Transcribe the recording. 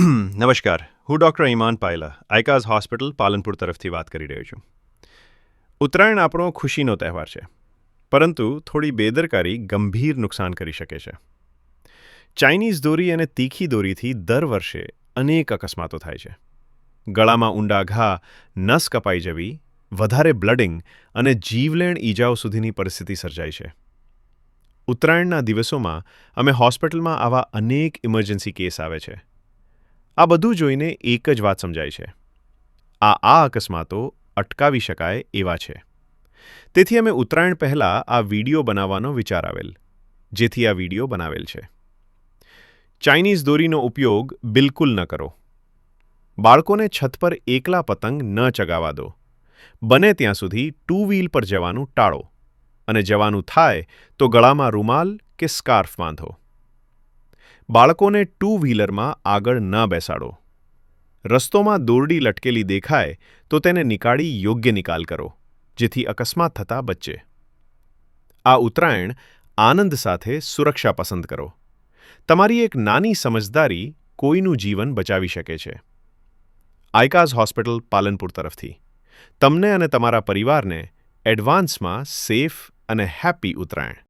નમસ્કાર. હું ડૉક્ટર ઈમાન પાયલા આઈકાઝ હોસ્પિટલ, પાલનપુર તરફથી વાત કરી રહ્યો છું. ઉત્તરાયણ આપણો ખુશીનો તહેવાર છે, પરંતુ થોડી બેદરકારી ગંભીર નુકસાન કરી શકે છે. ચાઇનીઝ દોરી અને તીખી દોરીથી દર વર્ષે અનેક અકસ્માતો થાય છે. ગળામાં ઊંડા ઘા, નસ કપાઈ જવી, વધારે બ્લડિંગ અને જીવલેણ ઈજાઓ સુધીની પરિસ્થિતિ સર્જાય છે. ઉત્તરાયણના દિવસોમાં અમે હોસ્પિટલમાં આવા અનેક ઇમરજન્સી કેસ આવે છે. આ બધું જોઈને એક જ વાત સમજાય છે. આ આ અકસ્માતો અટકાવી શકાય એવા છે. તેથી અમે ઉત્તરાયણ પહેલાં આ વીડિયો બનાવવાનો વિચાર આવેલ, જેથી આ વીડિયો બનાવેલ છે. ચાઇનીઝ દોરીનો ઉપયોગ બિલકુલ ન કરો. બાળકોને છત પર એકલા પતંગ ન ચગાવવા દો. બને ત્યાં સુધી ટુ વ્હીલ પર જવાનું ટાળો. અને જવાનું થાય તો ગળામાં રૂમાલ કે સ્કાર્ફ બાંધો. બાળકોને ટુ વ્હીલરમાં આગળ ન બેસાડો. રસ્તોમાં દોરડી લટકેલી દેખાય તો તેને નીકાળી યોગ્ય નિકાલ કરો, જેથી અકસ્માત થતા બચે. આ ઉત્તરાયણ આનંદ સાથે સુરક્ષા પસંદ કરો. તમારી એક નાની સમજદારી કોઈનું જીવન બચાવી શકે છે. આઈકાઝ હોસ્પિટલ પાલનપુર તરફથી. તમને અને તમારા પરિવારને એડવાન્સમાં સેફ અને હેપી ઉત્તરાયણ.